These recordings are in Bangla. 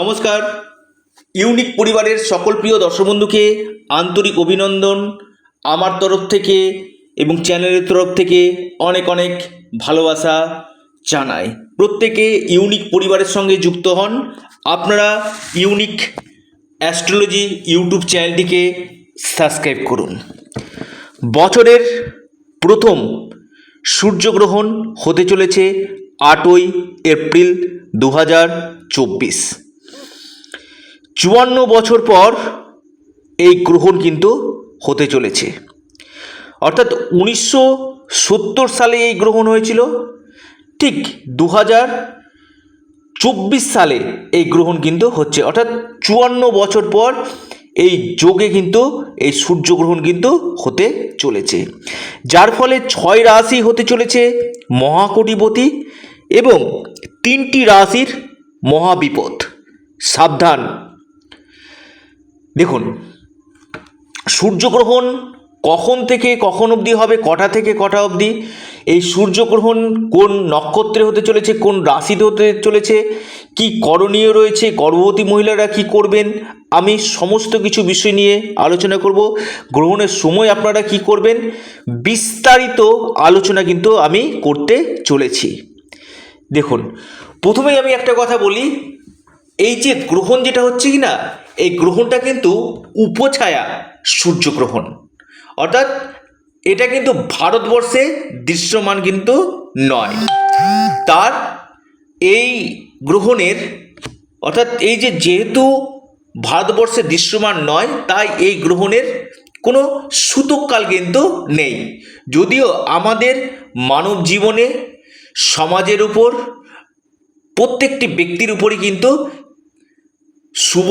নমস্কার। ইউনিক পরিবারের সকল প্রিয় দর্শক বন্ধুকে আন্তরিক অভিনন্দন। আমার তরফ থেকে এবং চ্যানেলের তরফ থেকে অনেক অনেক ভালোবাসা জানাই। প্রত্যেকে ইউনিক পরিবারের সঙ্গে যুক্ত হন। আপনারা ইউনিক অ্যাস্ট্রোলজি ইউটিউব চ্যানেলটিকে সাবস্ক্রাইব করুন। বছরের প্রথম সূর্যগ্রহণ হতে চলেছে আটই এপ্রিল দু হাজার চব্বিশ। চুয়ান্ন বছর পর এই গ্রহণ কিন্তু হতে চলেছে। অর্থাৎ উনিশশো সত্তর সালে এই গ্রহণ হয়েছিল। ঠিক দু চব্বিশ সালে এই গ্রহণ কিন্তু হচ্ছে। অর্থাৎ চুয়ান্ন বছর পর এই যোগে কিন্তু এই সূর্যগ্রহণ কিন্তু হতে চলেছে। যার ফলে ছয় রাশি হতে চলেছে মহাকটিপতি এবং তিনটি রাশির মহাবিপদ। সাবধান সূর্যগ্রহণ কখন থেকে কখন অবধি হবে, কটা থেকে কটা অবধি, এই সূর্যগ্রহণ কোন নক্ষত্রে হতে চলেছে, কোন রাশিতে হতে চলেছে, কি করণীয় রয়েছে, গর্ভবতী মহিলারা কি করবেন, আমি সমস্ত কিছু বিষয় নিয়ে আলোচনা করব, গ্রহণের সময় আপনারা কি করবেন, বিস্তারিত আলোচনা কিন্তু আমি করতে চলেছি। দেখুন, প্রথমেই আমি একটা কথা বলি, এই যে গ্রহণ যেটা হচ্ছে কি না এই গ্রহণটা কিন্তু উপছায়া সূর্যগ্রহণ। অর্থাৎ এটা কিন্তু ভারতবর্ষে দৃশ্যমান কিন্তু নয়। তার এই গ্রহণের, অর্থাৎ এই যে যেহেতু ভারতবর্ষে দৃশ্যমান নয়, তাই এই গ্রহণের কোনো সূতককাল কিন্তু নেই। যদিও আমাদের মানব জীবনে সমাজের উপর প্রত্যেকটি ব্যক্তির উপরই কিন্তু শুভ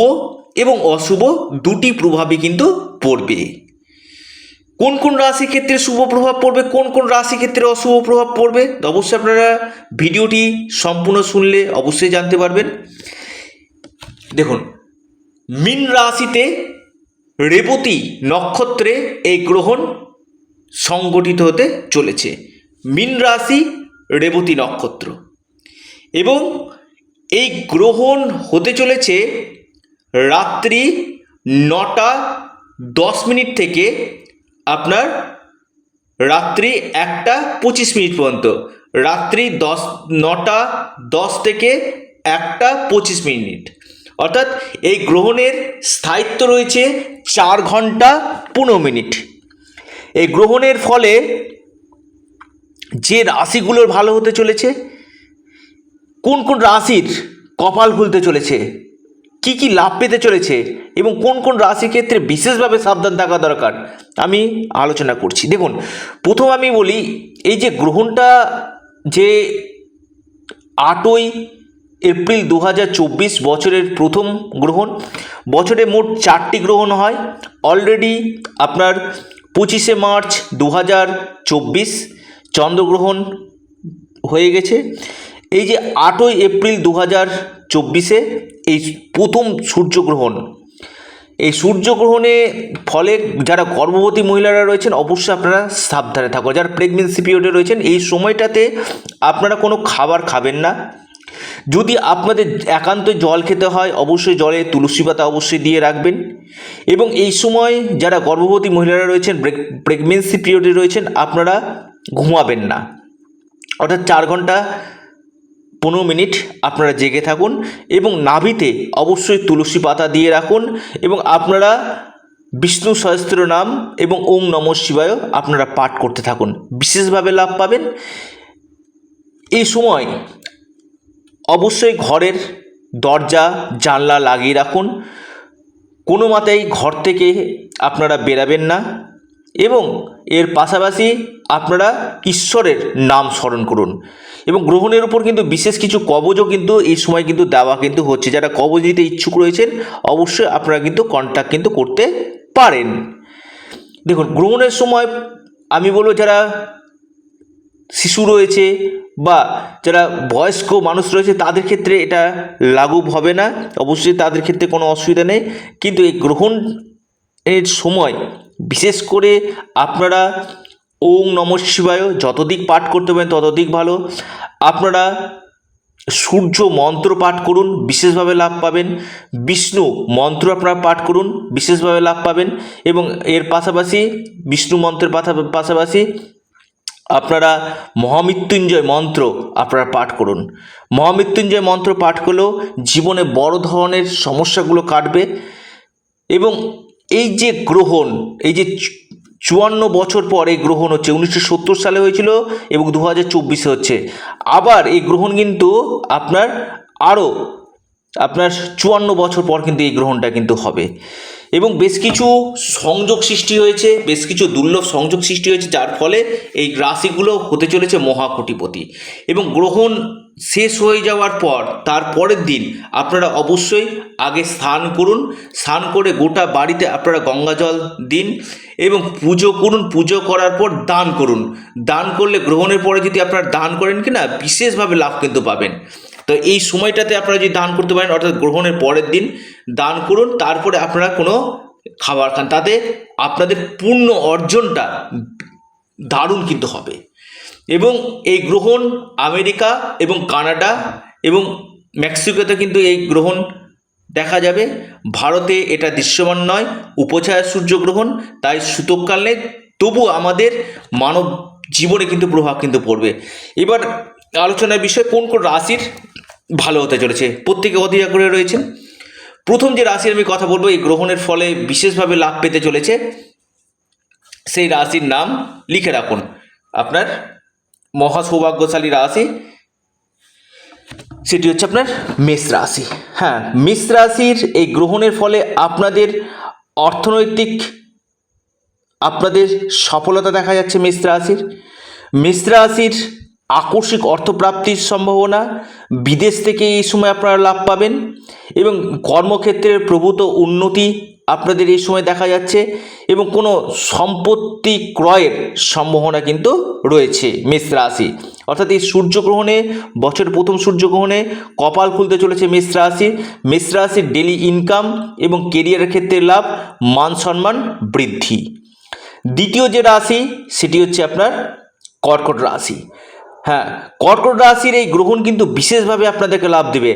এবং অশুভ দুটি প্রভাবই কিন্তু পড়বে। কোন কোন রাশি ক্ষেত্রে শুভ প্রভাব পড়বে, কোন কোন রাশি ক্ষেত্রে অশুভ প্রভাব পড়বে অবশ্যই আপনারা ভিডিওটি সম্পূর্ণ শুনলে অবশ্যই জানতে পারবেন। দেখুন, মিন রাশিতে রেবতী নক্ষত্রে এই গ্রহণ সংগঠিত হতে চলেছে। মিন রাশি রেবতী নক্ষত্র। এবং এই গ্রহণ হতে চলেছে রাত্রি নটা দশ মিনিট থেকে আপনার রাত্রি একটা পঁচিশ মিনিট পর্যন্ত। রাত্রি দশ, নটা দশ থেকে একটা পঁচিশ মিনিট। অর্থাৎ এই গ্রহণের স্থায়িত্ব রয়েছে চার ঘণ্টা পনেরো মিনিট। এই গ্রহণের ফলে যে রাশিগুলোর ভালো হতে চলেছে, কোন কোন রাশির কপাল খুলতে চলেছে কি কি লাভ পেতে চলেছে এবং কোন কোন রাশির ক্ষেত্রে বিশেষভাবে সাবধান থাকা দরকার, আমি আলোচনা করছি। দেখুন, প্রথম আমি বলি, এই যে গ্রহণটা যে আটই এপ্রিল দু হাজার চব্বিশ বছরের প্রথম গ্রহণ, বছরে মোট চারটি গ্রহণ হয়। অলরেডি আপনার পঁচিশে মার্চ দু হাজার চব্বিশ চন্দ্রগ্রহণ হয়ে গেছে। এই যে আটই এপ্রিল দু হাজার চব্বিশে এই প্রথম সূর্যগ্রহণ। এই সূর্যগ্রহণে ফলে যারা গর্ভবতী মহিলারা রয়েছেন, অবশ্যই আপনারা সাবধানে থাকুন। যারা প্রেগনেন্সি পিরিয়ডে রয়েছেন, এই সময়টাতে আপনারা কোনো খাবার খাবেন না। যদি আপনাদের একান্ত জল খেতে হয়, অবশ্যই জলে তুলসী পাতা অবশ্যই দিয়ে রাখবেন। এবং এই সময় যারা গর্ভবতী মহিলারা রয়েছেন প্রেগনেন্সি পিরিয়ডে রয়েছেন, আপনারা ঘুমাবেন না। অর্থাৎ চার ঘণ্টা পনেরো মিনিট আপনারা জেগে থাকুন এবং নাভিতে অবশ্যই তুলসী পাতা দিয়ে রাখুন এবং আপনারা বিষ্ণু সহস্র নাম এবং ওম নম শিবায় আপনারা পাঠ করতে থাকুন। বিশেষভাবে লাভ পাবেন। এই সময় অবশ্যই ঘরের দরজা, জানলা লাগিয়ে রাখুন। কোনো মাতেই ঘর থেকে আপনারা বেরাবেন না। এবং এর পাশাপাশি আপনারা ঈশ্বরের নাম স্মরণ করুন। এবং গ্রহণের উপর কিন্তু বিশেষ কিছু কবজও কিন্তু এই সময় কিন্তু দেওয়া কিন্তু হচ্ছে। যারা কবজ দিতে ইচ্ছুক রয়েছেন, অবশ্যই আপনারা কিন্তু কন্ট্যাক্ট কিন্তু করতে পারেন। দেখুন, গ্রহণের সময় আমি বলব যারা শিশু রয়েছে বা যারা বয়স্ক মানুষ রয়েছে, তাদের ক্ষেত্রে এটা লাগু হবে না। অবশ্যই তাদের ক্ষেত্রে কোনো অসুবিধা নেই। কিন্তু এই গ্রহণ এর সময় বিশেষ করে আপনারা ওম নম শিবায় যতদিক পাঠ করতে পারেন ততদিক ভালো। আপনারা সূর্য মন্ত্র পাঠ করুন, বিশেষভাবে লাভ পাবেন। বিষ্ণু মন্ত্র আপনারা পাঠ করুন, বিশেষভাবে লাভ পাবেন। এবং এর পাশাপাশি বিষ্ণু মন্ত্রের পাশা- পাশাপাশি আপনারা মহামৃত্যুঞ্জয় মন্ত্র আপনারা পাঠ করুন। মহামৃত্যুঞ্জয় মন্ত্র পাঠ করলেও জীবনে বড় ধরনের সমস্যাগুলো কাটবে এবং এই যে গ্রহণ, এই যে চুয়ান্ন বছর পর এই গ্রহণ হচ্ছে, উনিশশো সত্তর সালে হয়েছিল এবং দু হাজার চব্বিশে হচ্ছে। আবার এই গ্রহণ কিন্তু আপনার আরও আপনার চুয়ান্ন বছর পর কিন্তু এই গ্রহণটা কিন্তু হবে। এবং বেশ কিছু সংযোগ সৃষ্টি হয়েছে, বেশ কিছু দুর্লভ সংযোগ সৃষ্টি হয়েছে, যার ফলে এই রাশিগুলো হতে চলেছে মহাকোটিপতি। এবং গ্রহণ শেষ হয়ে যাওয়ার পর, তার পরের দিন আপনারা অবশ্যই আগে স্নান করুন। স্নান করে গোটা বাড়িতে আপনারা গঙ্গা জল দিন এবং পুজো করুন। পুজো করার পর দান করুন। দান করলে গ্রহণের পরে যদি আপনারা দান করেন কি না বিশেষভাবে লাভ কিন্তু পাবেন। তো এই সময়টাতে আপনারা যদি দান করতে পারেন, অর্থাৎ গ্রহণের পরের দিন দান করুন, তারপরে আপনারা কোনো খাবার খান। তাতে আপনাদের পূর্ণ অর্জনটা দারুণ কিন্তু হবে। এবং এই গ্রহণ আমেরিকা এবং কানাডা এবং মেক্সিকোতে কিন্তু এই গ্রহণ দেখা যাবে। ভারতে এটা দৃশ্যমান নয়, উপছায়া সূর্যগ্রহণ, তাই সুতোকালে তবু আমাদের মানব জীবনে কিন্তু প্রভাব কিন্তু পড়বে। এবার আলোচনার বিষয়, কোন কোন রাশির ভালো হতে চলেছে? প্রত্যেকে অধিকার করে রয়েছেন। প্রথম যে রাশির আমি কথা বলব, এই গ্রহণের ফলে বিশেষভাবে লাভ পেতে চলেছে, সেই রাশির নাম লিখে রাখুন। আপনার মহা সৌভাগ্যশালী রাশি, সেটি হচ্ছে আপনার মেষ রাশি। হ্যাঁ মেষ রাশির এই গ্রহণের ফলে আপনাদের অর্থনৈতিক, আপনাদের সফলতা দেখা যাচ্ছে মেষ রাশির। মেষ রাশির আকস্মিক অর্থপ্রাপ্তির সম্ভাবনা, বিদেশ থেকে এই সময় আপনারা লাভ পাবেন এবং কর্মক্ষেত্রের প্রভূত উন্নতি আপনাদের এই সময় দেখা যাচ্ছে এবং কোনো সম্পত্তি ক্রয়ের সম্ভাবনা কিন্তু রয়েছে মেষ রাশি। অর্থাৎ এই সূর্যগ্রহণে বছরের প্রথম সূর্যগ্রহণে কপাল খুলতে চলেছে মেষ রাশি। মেষ রাশির ডেলি ইনকাম এবং কেরিয়ারের ক্ষেত্রে লাভ, মান সম্মান বৃদ্ধি। দ্বিতীয় যে রাশি, সেটি হচ্ছে আপনার কর্কট রাশি। হ্যাঁ কর্কট রাশির এই গ্রহণ কিন্তু বিশেষভাবে আপনাদেরকে লাভ দেবে।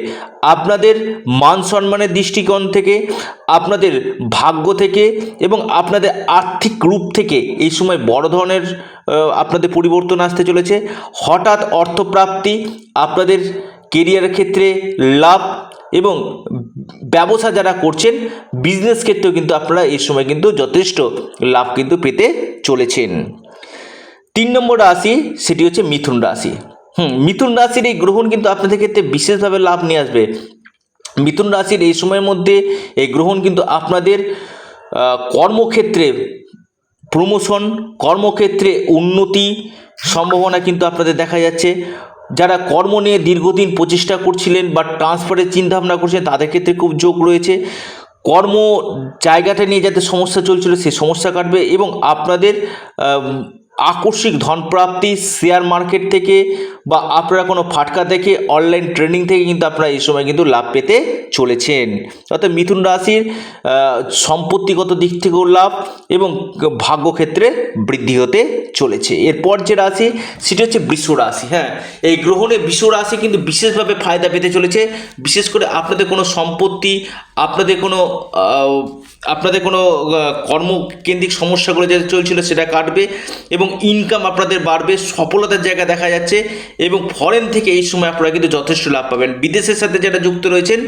আপনাদের মান সম্মানের দৃষ্টিকোণ থেকে, আপনাদের ভাগ্য থেকে এবং আপনাদের আর্থিক রূপ থেকে এই সময় বড় ধরনের আপনাদের পরিবর্তন আসতে চলেছে। হঠাৎ অর্থপ্রাপ্তি, আপনাদের কেরিয়ারের ক্ষেত্রে লাভ এবং ব্যবসা যারা করছেন বিজনেস ক্ষেত্রেও কিন্তু আপনারা এই সময় কিন্তু যথেষ্ট লাভ কিন্তু পেতে চলেছেন। তিন নম্বর রাশি সেটি হচ্ছে মিথুন রাশি। হুম, মিথুন রাশির এই গ্রহণ কিন্তু আপনাদের ক্ষেত্রে বিশেষভাবে লাভ নিয়ে আসবে। মিথুন রাশির এই সময়ের মধ্যে এই গ্রহণ কিন্তু আপনাদের কর্মক্ষেত্রে প্রমোশন, কর্মক্ষেত্রে উন্নতি সম্ভাবনা কিন্তু আপনাদের দেখা যাচ্ছে। যারা কর্ম নিয়ে দীর্ঘদিন প্রচেষ্টা করছিলেন বা ট্রান্সফারের চিন্তাভাবনা করছেন তাদের ক্ষেত্রে খুব যোগ রয়েছে। কর্ম জায়গাটা নিয়ে যাতে সমস্যা চলছিল সেই সমস্যা কাটবে এবং আপনাদের আকস্মিক ধনপ্রাপ্তি শেয়ার মার্কেট থেকে বা আপনারা কোনো ফাটকা থেকে অনলাইন ট্রেনিং থেকে কিন্তু আপনারা এই সময় কিন্তু লাভ পেতে চলেছেন। অর্থাৎ মিথুন রাশির সম্পত্তিগত দিক থেকেও লাভ এবং ভাগ্যক্ষেত্রে বৃদ্ধি হতে চলেছে। এরপর যে রাশি, সেটি হচ্ছে বৃষ রাশি হ্যাঁ। এই গ্রহণে বৃষ রাশি কিন্তু বিশেষভাবে ফায়দা পেতে চলেছে। বিশেষ করে আপনাদের কোনো সম্পত্তি, আপনাদের কোনো আপনাদের কোনো কর্মকেন্দ্রিক সমস্যাগুলো যেটা চলছিল সেটা কাটবে এবং ইনকাম আপনাদের বাড়বে, সফলতার জায়গা দেখা যাচ্ছে এবং ফরেন থেকে এই সময় আপনারা কিন্তু যথেষ্ট লাভ পাবেন। বিদেশের সাথে যারা যুক্ত রয়েছেন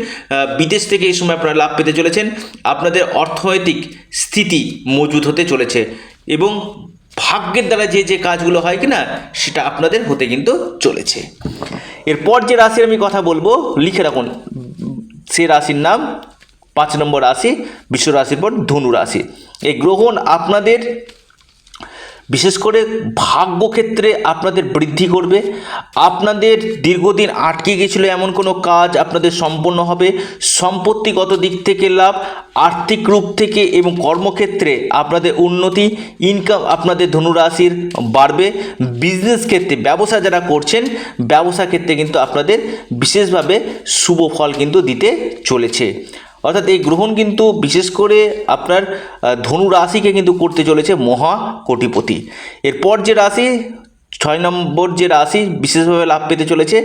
বিদেশ থেকে এই সময় আপনারা লাভ পেতে চলেছেন। আপনাদের অর্থনৈতিক স্থিতি মজবুত হতে চলেছে এবং ভাগ্যের দ্বারা যে যে কাজগুলো হয় কি না সেটা আপনাদের হতে কিন্তু চলেছে। এরপর যে রাশির আমি কথা বলব, লিখে রাখুন। সে রাশির নাম পাঁচ নম্বর রাশি, বিশ্ব রাশির পর ধনু রাশি। এই গ্রহণ আপনাদের বিশেষ করে ভাগ্যক্ষেত্রে আপনাদের বৃদ্ধি করবে। আপনাদের দীর্ঘদিন আটকে গিয়েছিল এমন কোনো কাজ আপনাদের সম্পন্ন হবে। সম্পত্তিগত দিক থেকে লাভ, আর্থিক রূপ থেকে এবং কর্মক্ষেত্রে আপনাদের উন্নতি ইনকাম আপনাদের ধনুরাশির বাড়বে। বিজনেস ক্ষেত্রে ব্যবসা যারা করছেন, ব্যবসা ক্ষেত্রে কিন্তু আপনাদের বিশেষভাবে শুভ ফল কিন্তু দিতে চলেছে। অর্থাৎ এই গ্রহণ কিন্তু বিশেষ করে আপনার ধনু রাশিকে কিন্তু করতে চলেছে মহা কোটিপতি। এরপর যে রাশি, ছয় নম্বর যে রাশি বিশেষভাবে লাভ পেতে চলেছে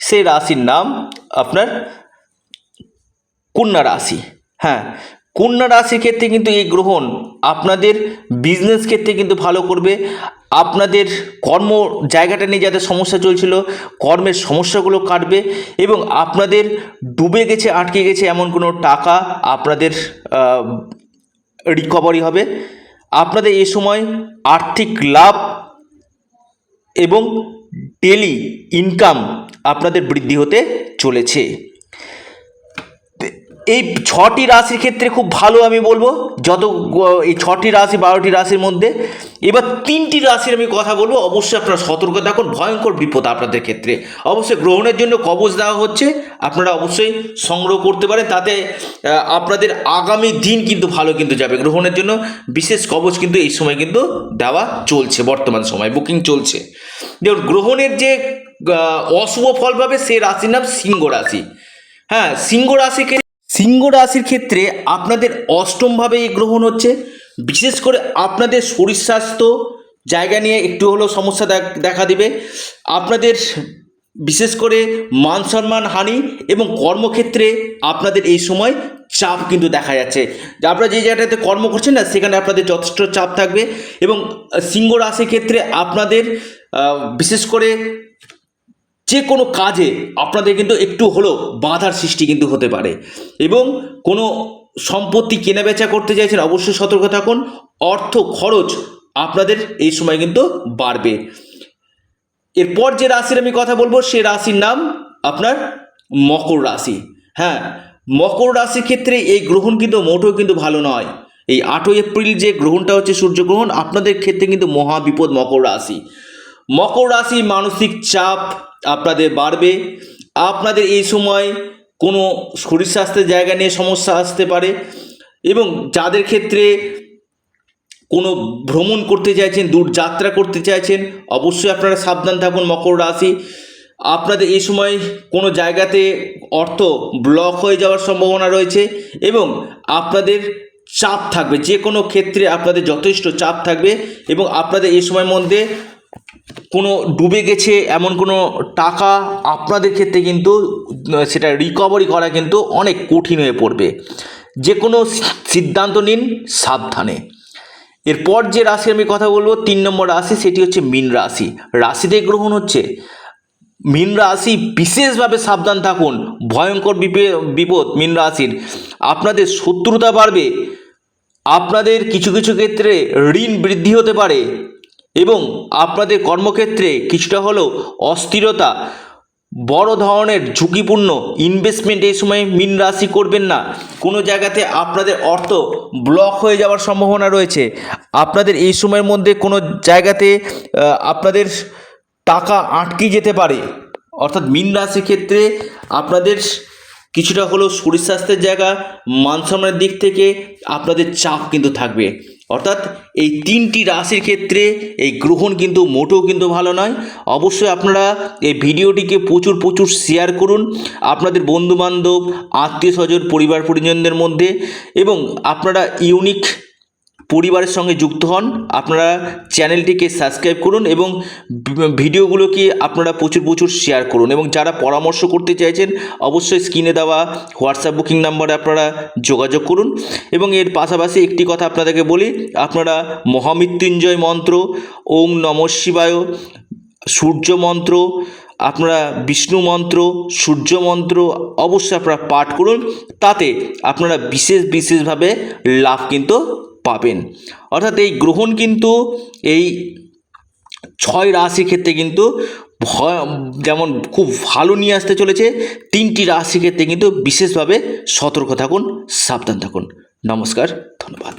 সেই রাশির নাম আপনার কন্যা রাশি। হ্যাঁ কন্যা রাশির ক্ষেত্রে কিন্তু এই গ্রহণ আপনাদের বিজনেস ক্ষেত্রে কিন্তু ভালো করবে। আপনাদের কর্ম জায়গাটা নিয়ে যাদের সমস্যা চলছিল, কর্মের সমস্যাগুলো কাটবে এবং আপনাদের ডুবে গেছে, আটকে গেছে এমন কোনো টাকা আপনাদের রিকভারি হবে। আপনাদের এই সময় আর্থিক লাভ এবং ডেলি ইনকাম আপনাদের বৃদ্ধি হতে চলেছে। এই ছটি রাশির ক্ষেত্রে খুব ভালো আমি বলব, যত এই ছটি রাশি, বারোটি রাশির মধ্যে। এবার তিনটি রাশির আমি কথা বলব, অবশ্যই আপনারা সতর্ক থাকুন, ভয়ঙ্কর বিপদ আপনাদের ক্ষেত্রে। অবশ্যই গ্রহণের জন্য কবচ দেওয়া হচ্ছে, আপনারা অবশ্যই সংগ্রহ করতে পারেন, তাতে আপনাদের আগামী দিন কিন্তু ভালো কিন্তু যাবে। গ্রহণের জন্য বিশেষ কবচ কিন্তু এই সময় কিন্তু দেওয়া চলছে, বর্তমান সময়, বুকিং চলছে। দেখুন, গ্রহণের যে অশুভ ফল পাবে, সে রাশির নাম সিংহ রাশি। হ্যাঁ সিংহ রাশিকে সিংহ রাশির ক্ষেত্রে আপনাদের অষ্টমভাবে এই গ্রহণ হচ্ছে। বিশেষ করে আপনাদের শরীর স্বাস্থ্য জায়গা নিয়ে একটু হলেও সমস্যা দেখ- দিবে। আপনাদের বিশেষ করে মান সম্মান হানি এবং কর্মক্ষেত্রে আপনাদের এই সময় চাপ কিন্তু দেখা যাচ্ছে। আপনারা যে জায়গাটাতে কর্ম করছেন না, সেখানে আপনাদের যথেষ্ট চাপ থাকবে এবং সিংহ রাশির ক্ষেত্রে আপনাদের বিশেষ করে যে কোনো কাজে আপনাদের কিন্তু একটু হলেও বাধার সৃষ্টি কিন্তু হতে পারে। এবং কোনো সম্পত্তি কেনাবেচা করতে চাইছেন অবশ্যই সতর্ক থাকুন। অর্থ খরচ আপনাদের এই সময় কিন্তু বাড়বে। এরপর যে রাশির আমি কথা বলব, সে রাশির নাম আপনার মকর রাশি। হ্যাঁ মকর রাশির ক্ষেত্রে এই গ্রহণ কিন্তু মোটেও কিন্তু ভালো নয়। এই আটই এপ্রিল যে গ্রহণটা হচ্ছে সূর্যগ্রহণ, আপনাদের ক্ষেত্রে কিন্তু মহা বিপদ মকর রাশি। মকর রাশি মানসিক চাপ আপনাদের বাড়বে। আপনাদের এই সময় কোনো শরীর স্বাস্থ্যের জায়গা নিয়ে সমস্যা আসতে পারে এবং যাদের ক্ষেত্রে কোনো ভ্রমণ করতে চাইছেন দূর যাত্রা করতে চাইছেন, অবশ্যই আপনারা সাবধান থাকুন মকর রাশি। আপনাদের এই সময় কোনো জায়গাতে অর্থ ব্লক হয়ে যাওয়ার সম্ভাবনা রয়েছে এবং আপনাদের চাপ থাকবে। যে কোনো ক্ষেত্রে আপনাদের যথেষ্ট চাপ থাকবে এবং আপনাদের এই সময়ের মধ্যে কোনো ডুবে গেছে, এমন কোনো টাকা আপনাদের ক্ষেত্রে কিন্তু, সেটা রিকভারি করা কিন্তু অনেক কঠিন হয়ে পড়বে। যে কোনো সিদ্ধান্ত নিন সাবধানে। এরপর যে রাশি আমি কথা বলব, তিন নম্বর রাশি, সেটি হচ্ছে মীন রাশি। রাশিতে গ্রহণ হচ্ছে। মীন রাশি বিশেষভাবে সাবধান থাকুন। ভয়ঙ্কর বিপে- বিপদ মীন রাশির। আপনাদের শত্রুতা বাড়বে। আপনাদের কিছু কিছু ক্ষেত্রে ঋণ বৃদ্ধি হতে পারে। এবং আপনাদের কর্মক্ষেত্রে কিছুটা হলেও অস্থিরতা, বড় ধরনের ঝুঁকিপূর্ণ ইনভেস্টমেন্ট এই সময় মিন রাশি করবেন না। কোনো জায়গাতে আপনাদের অর্থ ব্লক হয়ে যাওয়ার সম্ভাবনা রয়েছে। আপনাদের এই সময়ের মধ্যে কোনো জায়গাতে আপনাদের টাকা আটকে যেতে পারে। অর্থাৎ মিন রাশির ক্ষেত্রে আপনাদের কিছুটা হলেও শরীর স্বাস্থ্যের জায়গা মান সম্মানের দিক থেকে আপনাদের চাপ কিন্তু থাকবে। অর্থাৎ এই তিনটি রাশির ক্ষেত্রে এই গ্রহণ কিন্তু মোটেও কিন্তু ভালো নয়। অবশ্যই আপনারা এই ভিডিওটিকে প্রচুর প্রচুর শেয়ার করুন আপনাদের বন্ধুবান্ধব, আত্মীয় স্বজন পরিবার পরিজনদের মধ্যে এবং আপনারা ইউনিক পরিবারের সঙ্গে যুক্ত হন। আপনারা চ্যানেলটিকে সাবস্ক্রাইব করুন এবং ভিডিওগুলোকে আপনারা প্রচুর প্রচুর শেয়ার করুন এবং যারা পরামর্শ করতে চাইছেন, অবশ্যই স্ক্রিনে দেওয়া হোয়াটসঅ্যাপ বুকিং নাম্বারে আপনারা যোগাযোগ করুন। এবং এর পাশাপাশি একটি কথা আপনাদেরকে বলি, আপনারা মহামৃত্যুঞ্জয় মন্ত্র ওম নম শিবায়, সূর্য মন্ত্র, আপনারা বিষ্ণু মন্ত্র, সূর্য মন্ত্র অবশ্যই আপনারা পাঠ করুন। তাতে আপনারা বিশেষ, বিশেষভাবে লাভ কিন্তু পাবেন। অর্থাৎ এই গ্রহণ কিন্তু এই ছয় রাশির ক্ষেত্রে কিন্তু যেমন খুব ভালো নিয়ে আসতে চলেছে, তিনটি রাশির ক্ষেত্রে কিন্তু বিশেষভাবে সতর্ক থাকুন, সাবধান থাকুন। নমস্কার, ধন্যবাদ।